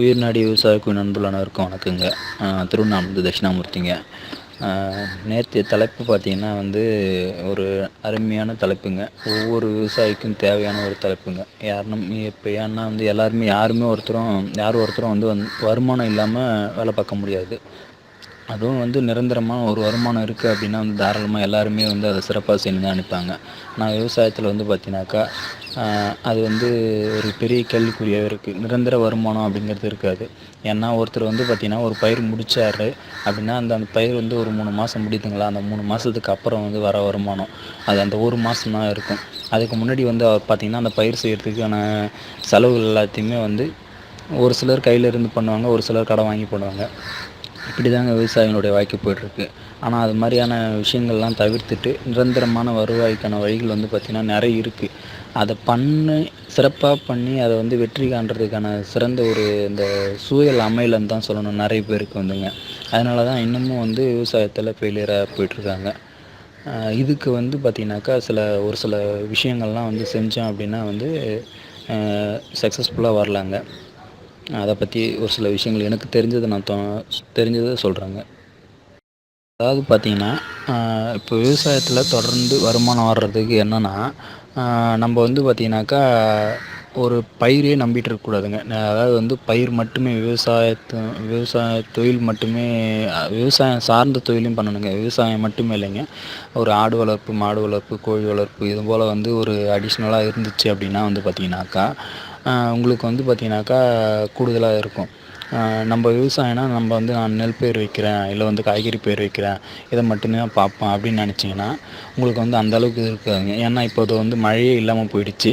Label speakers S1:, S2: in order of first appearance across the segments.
S1: உயிர்நாடி விவசாயிக்கு நண்பர்கள் அனைவருக்கும் வணக்கங்க. திருவண்ணாமலை தட்சிணாமூர்த்திங்க. நேற்று தலைப்பு பார்த்திங்கன்னா வந்து ஒரு அருமையான தலைப்புங்க. ஒவ்வொரு விவசாயிக்கும் தேவையான ஒரு தலைப்புங்க. யாருனும் இப்போ ஏன்னா வந்து எல்லாருமே யாருமே ஒருத்தரும் யாரும் ஒருத்தரும் வந்து வந் வருமானம் இல்லாமல் வேலை பார்க்க முடியாது. அதுவும் வந்து நிரந்தரமாக ஒரு வருமானம் இருக்குது அப்படின்னா வந்து தாராளமாக எல்லாருமே வந்து அதை சிறப்பாக செஞ்சு தான் அனுப்பாங்க நான் விவசாயத்தில் வந்து பார்த்திங்கனாக்கா அது வந்து ஒரு பெரிய கேள்விக்குறியாகவே இருக்குது நிரந்தர வருமானம் அப்படிங்கிறது இருக்காது. ஏன்னா ஒருத்தர் வந்து பார்த்திங்கன்னா ஒரு பயிர் முடிச்சார் அப்படின்னா அந்த அந்த பயிர் வந்து ஒரு மூணு மாதம் முடியுதுங்களா? அந்த மூணு மாதத்துக்கு அப்புறம் வந்து வர வருமானம். அது அந்த ஒரு மாதம் தான் இருக்கும். அதுக்கு முன்னாடி வந்து அவர் பார்த்திங்கன்னா அந்த பயிர் செய்கிறதுக்கான செலவுகள் எல்லாத்தையுமே வந்து ஒரு சிலர் கையில் இருந்து பண்ணுவாங்க ஒரு சிலர் கடை வாங்கி பண்ணுவாங்க இப்படி தாங்க விவசாயிகளுடைய வாழ்க்கை போயிட்டுருக்கு. ஆனால் அது மாதிரியான விஷயங்கள்லாம் தவிர்த்துட்டு நிரந்தரமான வருவாய்க்கான வழிகள் வந்து பார்த்திங்கன்னா நிறைய இருக்குது அதை பண்ணி சிறப்பாக பண்ணி அதை வந்து வெற்றி காண்றதுக்கான சிறந்த ஒரு இந்த சூழல் அமையலன்னு தான் சொல்லணும். நிறைய பேருக்கு வந்துங்க. அதனால தான் இன்னமும் வந்து விவசாயத்தில் ஃபெயிலியராக போயிட்டுருக்காங்க. இதுக்கு வந்து பார்த்திங்கனாக்கா சில ஒரு சில விஷயங்கள்லாம் வந்து செஞ்சோம் அப்படின்னா வந்து சக்ஸஸ்ஃபுல்லாக வரலாங்க. அதை பற்றி ஒரு சில விஷயங்கள் எனக்கு தெரிஞ்சதை நான் தெரிஞ்சதை சொல்கிறேங்க அதாவது பார்த்திங்கன்னா இப்போ விவசாயத்தில் தொடர்ந்து வருமானம் வர்றதுக்கு என்னென்னா நம்ம வந்து பார்த்திங்கனாக்கா ஒரு பயிரே நம்பிட்டு இருக்கக்கூடாதுங்க அதாவது வந்து பயிர் மட்டுமே விவசாயத்தை விவசாய தொழில் மட்டுமே விவசாயம் சார்ந்த தொழிலும் பண்ணணுங்க. விவசாயம் மட்டுமே இல்லைங்க. ஒரு ஆடு வளர்ப்பு மாடு வளர்ப்பு கோழி வளர்ப்பு இது போல் வந்து ஒரு அடிஷ்னலாக இருந்துச்சு அப்படின்னா வந்து பார்த்திங்கனாக்கா உங்களுக்கு வந்து பார்த்திங்கனாக்கா கூடுதலாக இருக்கும். நம்ம விவசாயம்னா நம்ம வந்து நான் நெல் பயிர் வைக்கிறேன் இல்லை வந்து காய்கறி பயிர் வைக்கிறேன் இதை மட்டுமே தான் பார்ப்பேன் அப்படின்னு நினச்சிங்கன்னா உங்களுக்கு வந்து அந்தளவுக்கு இருக்காதுங்க. ஏன்னா இப்போ அது வந்து மழையே இல்லாமல் போயிடுச்சு.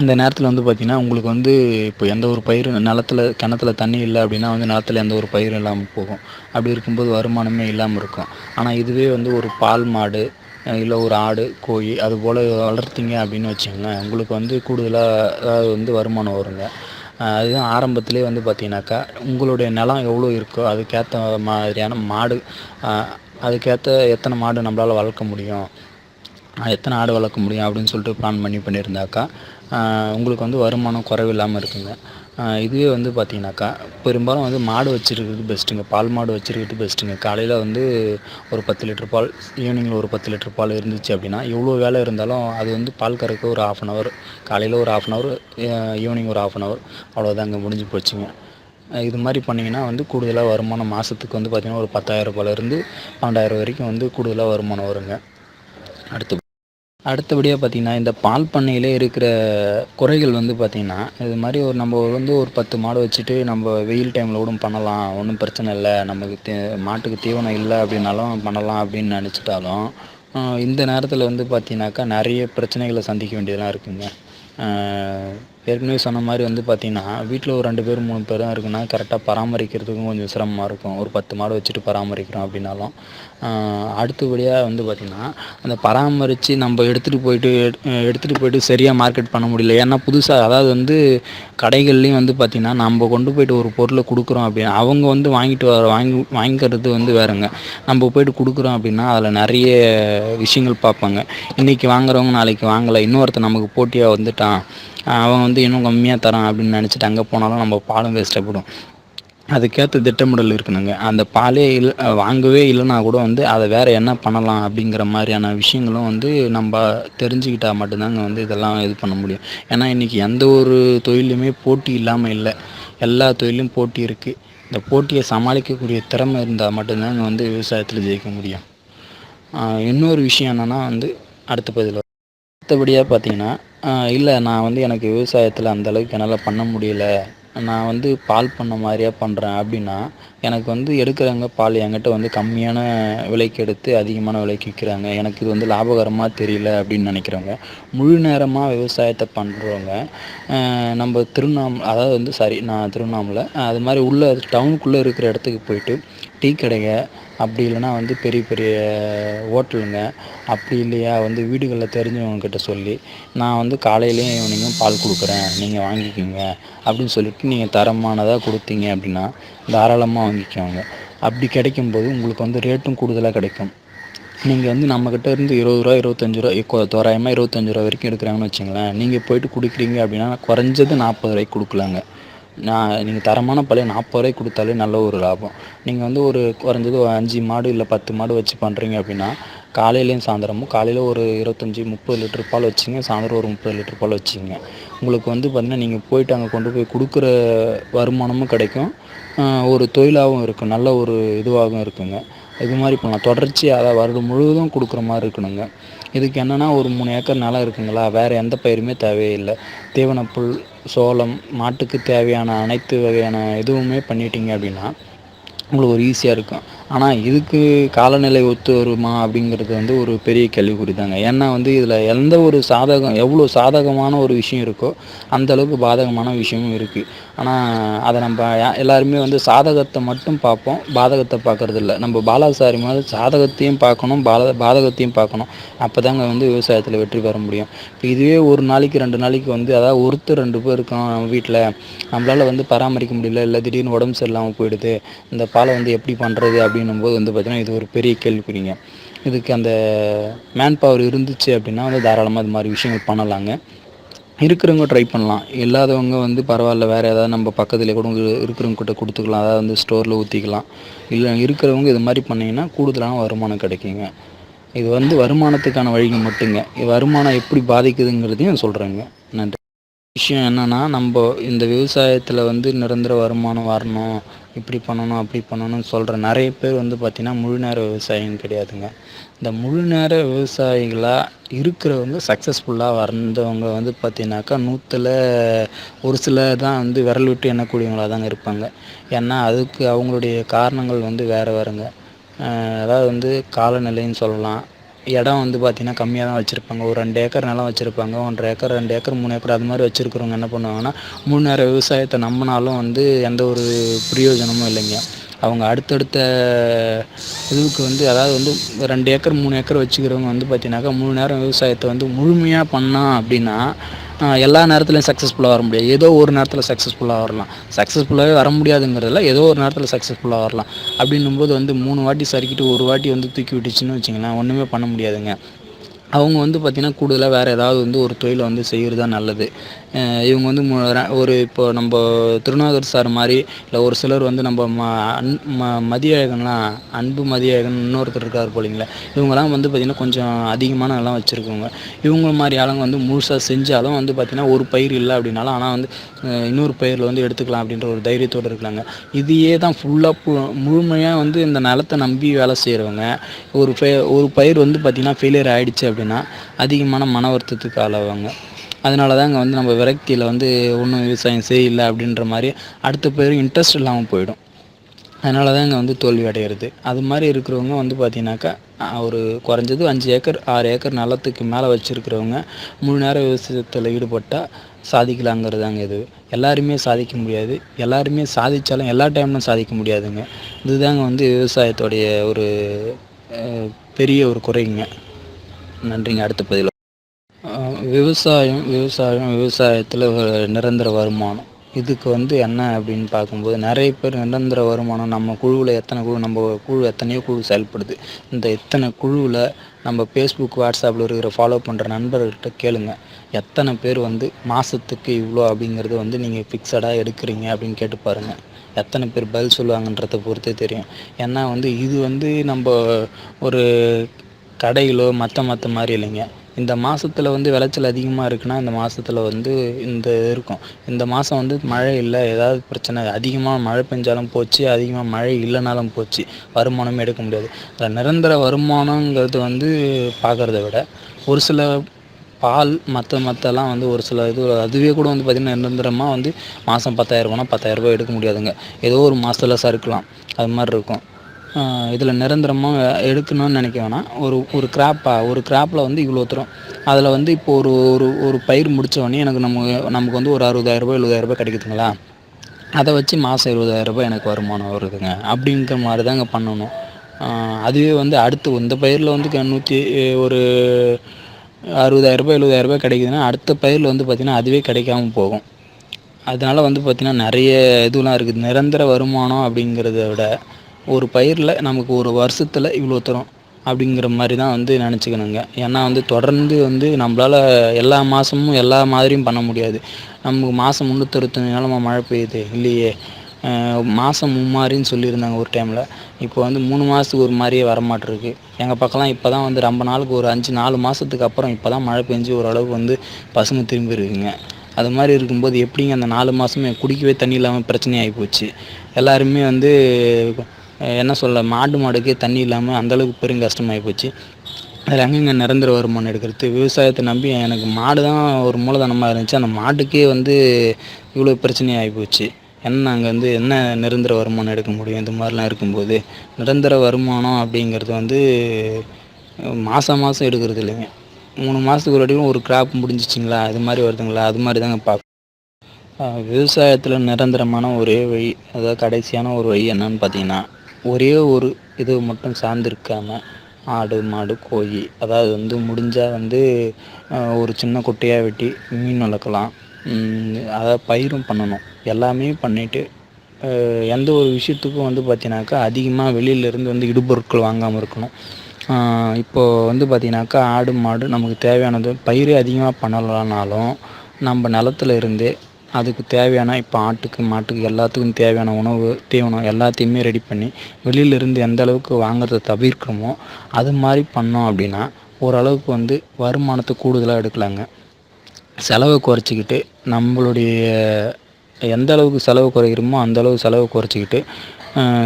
S1: இந்த நேரத்தில் வந்து பார்த்திங்கன்னா உங்களுக்கு வந்து இப்போ எந்த ஒரு பயிர் நிலத்தில் கிணத்துல தண்ணி இல்லை அப்படின்னா வந்து நிலத்துல எந்த ஒரு பயிரும் இல்லாமல் போகும். அப்படி இருக்கும்போது வருமானமே இல்லாமல் இருக்கும். ஆனால் இதுவே வந்து ஒரு பால் மாடு இல்லை ஒரு ஆடு கோழி அது போல் வளர்த்திங்க அப்படின்னு வச்சுக்கோங்களேன் உங்களுக்கு வந்து கூடுதலாக அதாவது வந்து வருமானம் வருங்க. அதுதான் ஆரம்பத்திலே வந்து பார்த்திங்கனாக்கா உங்களுடைய நிலம் எவ்வளோ இருக்கோ அதுக்கேற்ற மாதிரியான மாடு அதுக்கேற்ற எத்தனை மாடு நம்மளால் வளர்க்க முடியும் எத்தனை ஆடு வளர்க்க முடியும் அப்படின்னு சொல்லிட்டு பிளான் பண்ணி பண்ணியிருந்தாக்கா உங்களுக்கு வந்து வருமானம் குறைவில்லாமல் இருக்குங்க. இதுவே வந்து பார்த்திங்கனாக்கா பெரும்பாலும் வந்து மாடு வச்சுருக்கிறது பெஸ்ட்டுங்க பால் மாடு வச்சுருக்கிறது பெஸ்ட்டுங்க காலையில் வந்து ஒரு பத்து லிட்டர் பால் ஈவினிங்கில் ஒரு பத்து லிட்டர் பால் இருந்துச்சு அப்படின்னா எவ்வளோ வேலை இருந்தாலும் அது வந்து பால் கறக்க ஒரு ஆஃப் அன் ஹவர் காலையில் ஒரு ஆஃப் அன் ஹவர் ஈவினிங் ஒரு ஆஃப் அன் ஹவர் அவ்வளோதாங்க முடிஞ்சு போச்சுங்க. இது மாதிரி பண்ணிங்கன்னா வந்து கூடுதலாக வருமானம் மாதத்துக்கு வந்து பார்த்திங்கன்னா ஒரு பத்தாயிரம் ரூபாயிலேருந்து பன்னெண்டாயிரம் வரைக்கும் வந்து கூடுதலாக வருமானம் வருங்க. அடுத்து அடுத்தபடியாக பார்த்திங்கன்னா இந்த பால் பண்ணையில் இருக்கிற குறைகள் வந்து பார்த்திங்கன்னா இது மாதிரி ஒரு நம்ம வந்து ஒரு பத்து மாடு வச்சுட்டு நம்ம வெயில் டைமில் கூட பண்ணலாம். ஒன்றும் பிரச்சனை இல்லை. நமக்கு தே மாட்டுக்கு தீவனம் இல்லை அப்படின்னாலும் பண்ணலாம் அப்படின்னு நினச்சிட்டாலும் இந்த நேரத்தில் வந்து பார்த்திங்கனாக்கா நிறைய பிரச்சனைகளை சந்திக்க வேண்டியதெல்லாம் இருக்குங்க. ஏற்கனவே சொன்ன மாதிரி வந்து பார்த்திங்கன்னா வீட்டில் ஒரு ரெண்டு பேர் மூணு பேர் தான் இருக்குன்னா கரெக்டாக பராமரிக்கிறதுக்கும் கொஞ்சம் சிரமமாக இருக்கும். ஒரு பத்து மாடு வச்சுட்டு பராமரிக்கிறோம் அப்படின்னாலும் அடுத்தபடியாக வந்து பார்த்திங்கன்னா அந்த பராமரித்து நம்ம எடுத்துகிட்டு போயிட்டு எடுத்துகிட்டு போயிட்டு சரியாக மார்க்கெட் பண்ண முடியல. ஏன்னா புதுசாக அதாவது வந்து கடைகள்லேயும் வந்து பார்த்திங்கன்னா நம்ம கொண்டு போயிட்டு ஒரு பொருளை கொடுக்குறோம் அப்படின்னா அவங்க வந்து வாங்கிட்டு வர வாங்கி வாங்கிக்கிறது வந்து வேறுங்க. நம்ம போயிட்டு கொடுக்குறோம் அப்படின்னா அதில் நிறைய விஷயங்கள் பார்ப்பாங்க. இன்றைக்கி வாங்குறவங்க நாளைக்கு வாங்கலை இன்னொருத்தர் நமக்கு போட்டியாக வந்துட்டான் அவன் வந்து இன்னும் கம்மியாக தரான் அப்படின்னு நினச்சிட்டு அங்கே போனாலும் நம்ம பாலும் வேஸ்ட்டாக அதுக்கேற்ற திட்டமிடல் இருக்கணுங்க. அந்த பாலே இல்லை வாங்கவே இல்லைனா கூட வந்து அதை வேறு என்ன பண்ணலாம் அப்படிங்கிற மாதிரியான விஷயங்களும் வந்து நம்ம தெரிஞ்சுக்கிட்டால் மட்டும்தாங்க வந்து இதெல்லாம் இது பண்ண முடியும். ஏன்னா இன்றைக்கி எந்த ஒரு தொழிலுமே போட்டி இல்லாமல் இல்லை. எல்லா தொழிலும் போட்டி இருக்குது இந்த போட்டியை சமாளிக்கக்கூடிய திறமை இருந்தால் மட்டும்தாங்க வந்து விவசாயத்தில் ஜெயிக்க முடியும். இன்னொரு விஷயம் என்னென்னா வந்து அடுத்த பதில் அடுத்தபடியாக பார்த்தீங்கன்னா இல்லை நான் வந்து எனக்கு விவசாயத்தில் அந்தளவுக்கு என்னால் பண்ண முடியல. நான் வந்து பால் பண்ணை மாதிரியா பண்ணுறேன் அப்படின்னா எனக்கு வந்து எடுக்கிறவங்க பால் என்கிட்ட வந்து கம்மியான விலைக்கு எடுத்து அதிகமான விலைக்கு விற்கிறாங்க. எனக்கு இது வந்து லாபகரமாக தெரியல அப்படின்னு நினைக்கிறவங்க முழு நேரமாக விவசாயத்தை பண்ணுறவங்க நம்ம திருவண்ணாமலை அதாவது வந்து சாரி நான் திருவண்ணாமலை அது மாதிரி உள்ள டவுனுக்குள்ளே இருக்கிற இடத்துக்கு போயிட்டு டீ கடைங்க அப்படி இல்லைனா வந்து பெரிய பெரிய ஹோட்டலுங்க. அப்படி இல்லையா? வந்து வீடுகளில் தெரிஞ்சவங்கக்கிட்ட சொல்லி நான் வந்து காலையிலையும் ஈவினிங்கும் பால் கொடுக்குறேன். நீங்கள் வாங்கிக்கோங்க. அப்படின்னு சொல்லிவிட்டு நீங்கள் தரமானதாக கொடுத்தீங்க அப்படின்னா தாராளமாக வாங்கிக்கோங்க. அப்படி கிடைக்கும்போது உங்களுக்கு வந்து ரேட்டும் கூடுதலாக கிடைக்கும். நீங்கள் வந்து நம்மக்கிட்ட இருந்து இருபது ரூபா இருபத்தஞ்சி ரூபா தோராயமாக இருபத்தஞ்சி ரூபா வரைக்கும் எடுக்கிறாங்கன்னு வச்சுங்களேன் நீங்கள் போயிட்டு கொடுக்குறீங்க அப்படின்னா குறைஞ்சது நாற்பது ரூபாய்க்கு கொடுக்கலாங்க. நான் நீங்கள் தரமான பழைய நாற்பது ரூவாய்க்கு கொடுத்தாலே நல்ல ஒரு லாபம். நீங்கள் வந்து ஒரு குறைஞ்சது ஒரு அஞ்சு மாடு இல்லை பத்து மாடு வச்சு பண்ணுறீங்க அப்படின்னா காலையிலேயும் சாயந்தரமும் காலையில் ஒரு இருபத்தஞ்சி முப்பது லிட்டர் பால் வச்சுங்க சாயந்தரம் ஒரு முப்பது லிட்டர் பால் வச்சுங்க. உங்களுக்கு வந்து பார்த்திங்கன்னா நீங்கள் போயிட்டு அங்கே கொண்டு போய் கொடுக்குற வருமானமும் கிடைக்கும். ஒரு தொழிலாகவும் இருக்கும் நல்ல ஒரு இதுவாகவும் இருக்குங்க. இது மாதிரி பண்ணலாம். தொடர்ச்சியாக அதை வருடம் முழுவதும் கொடுக்குற மாதிரி இருக்கணுங்க. இதுக்கு என்னென்னா ஒரு மூணு ஏக்கர் நிலம் இருக்குங்களா? வேறு எந்த பயிருமே தேவையில்லை தீவனப்புல் சோளம் மாட்டுக்கு தேவையான அனைத்து வகையான இதுவுமே பண்ணிட்டீங்க அப்படின்னா உங்களுக்கு ஒரு ஈஸியாக இருக்கும். ஆனால் இதுக்கு காலநிலை ஒத்து வருமா அப்படிங்கிறது வந்து ஒரு பெரிய கேள்விக்குறி தாங்க ஏன்னா வந்து இதில் எந்த ஒரு சாதகம் எவ்வளோ சாதகமான ஒரு விஷயம் இருக்கோ அந்தளவுக்கு பாதகமான விஷயமும் இருக்குது ஆனால் அதை நம்ம எல்லாருமே வந்து சாதகத்தை மட்டும் பார்ப்போம் பாதகத்தை பார்க்குறதில்ல. நம்ம பாலாசாரி மாதிரி சாதகத்தையும் பார்க்கணும் பால பாதகத்தையும் பார்க்கணும். அப்போ தாங்க வந்து விவசாயத்தில் வெற்றி பெற முடியும். இப்போ இதுவே ஒரு நாளைக்கு ரெண்டு நாளைக்கு வந்து அதாவது ஒருத்தர் ரெண்டு பேர் இருக்கோம் நம்ம வீட்டில் நம்மளால் வந்து பராமரிக்க முடியல இல்லை திடீர்னு உடம்பு சரியில்லாமல் போயிடுது. இந்த பாலை வந்து எப்படி பண்ணுறது அப்படின்னு அப்படின்னும் போது வந்து பார்த்திங்கன்னா இது ஒரு பெரிய கேள்விக்குறிங்க. இதுக்கு அந்த மேன் பவர் இருந்துச்சு அப்படின்னா வந்து தாராளமாக இது மாதிரி விஷயங்கள் பண்ணலாங்க. இருக்கிறவங்க ட்ரை பண்ணலாம். இல்லாதவங்க வந்து பரவாயில்ல வேறு ஏதாவது நம்ம பக்கத்தில் கூட இருக்கிறவங்ககிட்ட கொடுத்துக்கலாம். அதாவது வந்து ஸ்டோரில் ஊற்றிக்கலாம் இல்லை இருக்கிறவங்க இது மாதிரி பண்ணிங்கன்னா கூடுதலான வருமானம் கிடைக்குங்க. இது வந்து வருமானத்துக்கான வழிகள் மட்டுங்க. வருமானம் எப்படி பாதிக்குதுங்கிறதையும் சொல்கிறேங்க நன்றி. விஷயம் என்னென்னா நம்ம இந்த விவசாயத்தில் வந்து நிரந்தர வருமானம் வரணும். இப்படி பண்ணணும் அப்படி பண்ணணும்னு சொல்கிற நிறைய பேர் வந்து பார்த்திங்கன்னா முழு நேர விவசாயம் கிடையாதுங்க. இந்த முழு நேர விவசாயிகளாக இருக்கிறவங்க சக்ஸஸ்ஃபுல்லாக வந்தவங்க வந்து பார்த்திங்கனாக்கா நூற்றில் ஒரு சில தான் வந்து விரல் விட்டு எண்ணக்கூடியவங்களாக தாங்க இருப்பாங்க. ஏன்னா அதுக்கு அவங்களுடைய காரணங்கள் வந்து வேறு வேறுங்க. அதாவது வந்து காலநிலைன்னு சொல்லலாம். இடம் வந்து பார்த்திங்கன்னா கம்மியாக தான் வச்சுருப்பாங்க. ஒரு ரெண்டு ஏக்கர் நிலம் வச்சுருப்பாங்க. ஒன்றரை ஏக்கர் ரெண்டு ஏக்கர் மூணு ஏக்கர் அது மாதிரி வச்சுருக்கிறவங்க என்ன பண்ணுவாங்கன்னா மூணு நேரம் விவசாயத்தை நம்பினாலும் வந்து எந்த ஒரு பிரயோஜனமும் இல்லைங்க. அவங்க அடுத்தடுத்த இதுக்கு வந்து அதாவது வந்து ரெண்டு ஏக்கர் மூணு ஏக்கர் வச்சுக்கிறவங்க வந்து பார்த்தீங்கன்னாக்கா மூணு நேரம் விவசாயத்தை வந்து முழுமையாக பண்ணால் அப்படின்னா எல்லா நேரத்துலையும் சக்ஸஸ்ஃபுல்லாக வர முடியாது. ஏதோ ஒரு நேரத்தில் சக்ஸஸ்ஃபுல்லாக வரலாம். சக்ஸஸ்ஃபுல்லாகவே வர முடியாதுங்கிறதுல ஏதோ ஒரு நேரத்தில் சக்ஸஸ்ஃபுல்லாக வரலாம். அப்படின்னும்போது வந்து மூணு வாட்டி சறுக்கிட்டு ஒரு வாட்டி வந்து தூக்கி விட்டுச்சுன்னு வச்சிங்களேன் ஒன்றுமே பண்ண முடியாதுங்க. அவங்க வந்து பார்த்திங்கன்னா கூடுதலாக வேறு ஏதாவது வந்து ஒரு தொழிலை வந்து செய்கிறது தான் நல்லது. இவங்க வந்து ஒரு இப்போ நம்ம திருநாகர் சார் மாதிரி இல்லை ஒரு சிலர் வந்து நம்ம ம அன் ம மதியழகன்லாம் அன்பு மதியழகன் இன்னொருத்தர் இருக்கார் போலிங்களே இவங்கெல்லாம் வந்து பார்த்திங்கன்னா கொஞ்சம் அதிகமான நிலம் வச்சுருக்கவங்க. இவங்க மாதிரி ஆளுங்க வந்து முழுசாக செஞ்சாலும் வந்து பார்த்திங்கன்னா ஒரு பயிர் இல்லை அப்படின்னாலும் ஆனால் வந்து இன்னொரு பயிரில் வந்து எடுத்துக்கலாம் அப்படின்ற ஒரு தைரியத்தோடு இருக்கலாங்க இதையே தான் ஃபுல்லாக முழுமையாக வந்து இந்த நிலத்தை நம்பி வேலை செய்கிறவங்க ஒரு ஒரு பயிர் வந்து பார்த்திங்கன்னா ஃபெயிலியர் ஆகிடுச்சு அப்படின்னா அதிகமான மன வருத்தத்துக்கு ஆளாவாங்க. அதனால தான் இங்கே வந்து நம்ம விரக்தியில் வந்து ஒன்றும் விவசாயம் செய்யலை அப்படின்ற மாதிரி அடுத்த பேரும் இன்ட்ரெஸ்ட் இல்லாமல் போயிடும். அதனால தான் இங்கே வந்து தோல்வி அடைகிறது அது மாதிரி இருக்கிறவங்க வந்து பார்த்திங்கனாக்கா ஒரு குறைஞ்சது அஞ்சு ஏக்கர் ஆறு ஏக்கர் நிலத்துக்கு மேலே வச்சுருக்கிறவங்க முழு நேரம் விவசாயத்தில் ஈடுபட்டால் சாதிக்கலாங்கிறதாங்க இது. எல்லாருமே சாதிக்க முடியாது. எல்லாருமே சாதித்தாலும் எல்லா டைம்லும் சாதிக்க முடியாதுங்க. இதுதாங்க வந்து விவசாயத்தோடைய ஒரு பெரிய ஒரு குறைங்க. நன்றிங்க. அடுத்த பதிவில் விவசாயம் விவசாயம் விவசாயத்தில் நிரந்தர வருமானம். இதுக்கு வந்து என்ன அப்படின்னு பார்க்கும்போது நிறைய பேர் நிரந்தர வருமானம் நம்ம குழுவில் எத்தனை குழு நம்ம குழு எத்தனையோ குழு செயல்படுது. இந்த எத்தனை குழுவில் நம்ம ஃபேஸ்புக் வாட்ஸ்அப்பில் இருக்கிற ஃபாலோ பண்ணுற நண்பர்கிட்ட கேளுங்க. எத்தனை பேர் வந்து மாதத்துக்கு இவ்வளோ அப்படிங்கிறது வந்து நீங்கள் ஃபிக்ஸடாக எடுக்கிறீங்க அப்படின்னு கேட்டு பாருங்கள் எத்தனை பேர் பதில் சொல்லுவாங்கன்றதை பொறுத்தே தெரியும். ஏன்னா வந்து இது வந்து நம்ம ஒரு கடையிலோ மற்ற மற்ற மாதிரி இல்லைங்க. இந்த மாதத்துல வந்து விளைச்சல் அதிகமாக இருக்குன்னா இந்த மாதத்துல வந்து இந்த இருக்கும். இந்த மாதம் வந்து மழை இல்லை ஏதாவது பிரச்சனை அதிகமாக மழை பெஞ்சாலும் போச்சு அதிகமாக மழை இல்லைனாலும் போச்சு வருமானமே எடுக்க முடியாது. அதில் நிரந்தர வருமானங்கிறது வந்து பார்க்குறத விட ஒரு சில பால் மற்ற மற்றலாம் வந்து ஒரு சில இது அதுவே கூட வந்து பார்த்திங்கன்னா நிரந்தரமாக வந்து மாதம் பத்தாயிரரூபானா பத்தாயிரரூபா எடுக்க முடியாதுங்க. ஏதோ ஒரு மாதத்துல சறுக்கலாம். அது மாதிரி இருக்கும். இதில் நிரந்தரமாக எடுக்கணும்னு நினைக்க வேணாம். ஒரு ஒரு கிராப்பாக ஒரு கிராப்பில் வந்து இவ்வளோ தூரம். அதில் வந்து இப்போ ஒரு ஒரு ஒரு பயிர் முடித்தோடனே எனக்கு நம்ம நமக்கு வந்து ஒரு அறுபதாயிரரூபா எழுபதாயிரரூபா கிடைக்குதுங்களா? அதை வச்சு மாதம் இருபதாயிரரூபா எனக்கு வருமானம் வருதுங்க. அப்படிங்கிற மாதிரி தாங்க பண்ணணும் அதுவே வந்து அடுத்து இந்த பயிரில் வந்து நூற்றி ஒரு அறுபதாயிரரூபா எழுபதாயிரரூபா கிடைக்குதுன்னா அடுத்த பயிரில் வந்து பார்த்திங்கன்னா அதுவே கிடைக்காம போகும். அதனால் வந்து பார்த்திங்கன்னா நிறைய இதுலாம் இருக்குது. நிரந்தர வருமானம் அப்படிங்கிறத விட ஒரு பயிரில் நமக்கு ஒரு வருஷத்தில் இவ்வளோ தூரம் அப்படிங்கிற மாதிரி தான் வந்து நினச்சிக்கணுங்க. ஏன்னா வந்து தொடர்ந்து வந்து நம்மளால் எல்லா மாதமும் எல்லா மாதிரியும் பண்ண முடியாது. நமக்கு மாதம் முந்நூற்றறுபத்தஞ்சி நாளும் மழை பெய்யுது இல்லையே? மாதம் மும்மாரின்னு சொல்லியிருந்தாங்க ஒரு டைமில் இப்போ வந்து மூணு மாதத்துக்கு ஒரு மாதிரியே வரமாட்டிருக்கு. எங்கள் பக்கம்லாம் இப்போ தான் வந்து ரொம்ப நாளுக்கு ஒரு அஞ்சு நாலு மாதத்துக்கு அப்புறம் இப்போ தான் மழை பெஞ்சு ஓரளவுக்கு வந்து பசுமை திரும்பி இருக்குங்க. அது மாதிரி இருக்கும்போது எப்படிங்க அந்த நாலு மாதமே குடிக்கவே தண்ணி இல்லாமல் பிரச்சனையாகி போச்சு. எல்லாருமே வந்து என்ன சொல்ல மாடு மாடுக்கே தண்ணி இல்லாமல் அந்தளவுக்கு பெரும் கஷ்டமாகி போச்சு. அதில் எங்கெங்க நிரந்தர வருமானம் எடுக்கிறது? விவசாயத்தை நம்பி எனக்கு மாடு தான் ஒரு மூலதனமாக இருந்துச்சு. அந்த மாட்டுக்கே வந்து இவ்வளோ பிரச்சனையாகி போச்சு. என்ன நாங்கள் வந்து என்ன நிரந்தர வருமானம் எடுக்க முடியும்? இந்த மாதிரிலாம் இருக்கும்போது நிரந்தர வருமானம் அப்படிங்கிறது வந்து மாதம் மாதம் எடுக்கிறது இல்லைங்க. மூணு மாதத்துக்கு ஒரு வாட்டியும் ஒரு கிராப் முடிஞ்சிச்சிங்களா? அது மாதிரி வருதுங்களா? அது மாதிரி தாங்க பார்க்கும் விவசாயத்தில் நிரந்தரமான ஒரே வழி அதாவது கடைசியான ஒரு வழி என்னன்னு பார்த்தீங்கன்னா ஒரே ஒரு இது மட்டும் சார்ந்திருக்காமல் ஆடு மாடு கோழி அதாவது வந்து முடிஞ்சால் வந்து ஒரு சின்ன குட்டையாக வெட்டி மீன் வளர்க்கலாம். அதாவது பயிரும் பண்ணணும். எல்லாமே பண்ணிவிட்டு எந்த ஒரு விஷயத்துக்கும் வந்து பார்த்தீங்கன்னாக்கா அதிகமாக வெளியிலேருந்து வந்து இடுபொருட்கள் வாங்காமல் இருக்கணும். இப்போது வந்து பார்த்திங்கனாக்கா ஆடு மாடு நமக்கு தேவையானது பயிரே அதிகமாக பண்ணலனாலும் நம்ம நிலத்துல இருந்தே அதுக்கு தேவையான இப்போ ஆட்டுக்கு மாட்டுக்கு எல்லாத்துக்கும் தேவையான உணவு தீவனம் எல்லாத்தையுமே ரெடி பண்ணி வெளியிலேருந்து எந்த அளவுக்கு வாங்குறத தவிர்க்கிறோமோ அது மாதிரி பண்ணோம் அப்படின்னா ஓரளவுக்கு வந்து வருமானத்தை கூடுதலாக எடுக்கலாங்க. செலவை குறைச்சிக்கிட்டு நம்மளுடைய எந்த அளவுக்கு செலவு குறைக்கிறோமோ அந்த அளவு செலவு குறைச்சிக்கிட்டு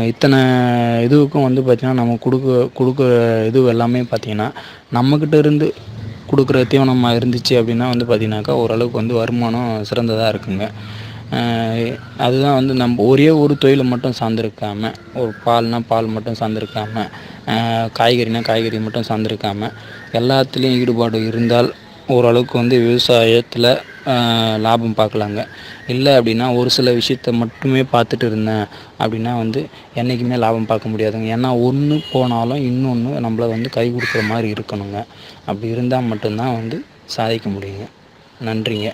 S1: இத்தனை இதுவுக்கும் வந்து பார்த்திங்கன்னா நம்ம கொடுக்க கொடுக்குற இது எல்லாமே பார்த்திங்கன்னா நம்மக்கிட்ட இருந்து கொடுக்குற தீவனமாக இருந்துச்சு அப்படின்னா வந்து பார்த்திங்கனாக்கா ஓரளவுக்கு வந்து வருமானம் சிறந்ததாக இருக்குங்க. அதுதான் வந்து நம்ம ஒரே ஒரு தொழிலை மட்டும் சார்ந்திருக்காம ஒரு பால்னால் பால் மட்டும் சார்ந்திருக்காம காய்கறினா காய்கறி மட்டும் சார்ந்திருக்காம எல்லாத்துலேயும் ஈடுபாடு இருந்தால் ஓரளவுக்கு வந்து விவசாயத்தில் லாபம் பார்க்கலாங்க. இல்லை அப்படின்னா ஒரு சில விஷயத்த மட்டுமே பார்த்துட்டு இருந்தேன். அப்படின்னா வந்து என்றைக்குமே லாபம் பார்க்க முடியாதுங்க. ஏன்னா ஒன்று போனாலும் இன்னொன்று நம்மள வந்து கை கொடுக்குற மாதிரி இருக்கணுங்க. அப்படி இருந்தால் மட்டும்தான் வந்து சாதிக்க முடியுங்க. நன்றிங்க.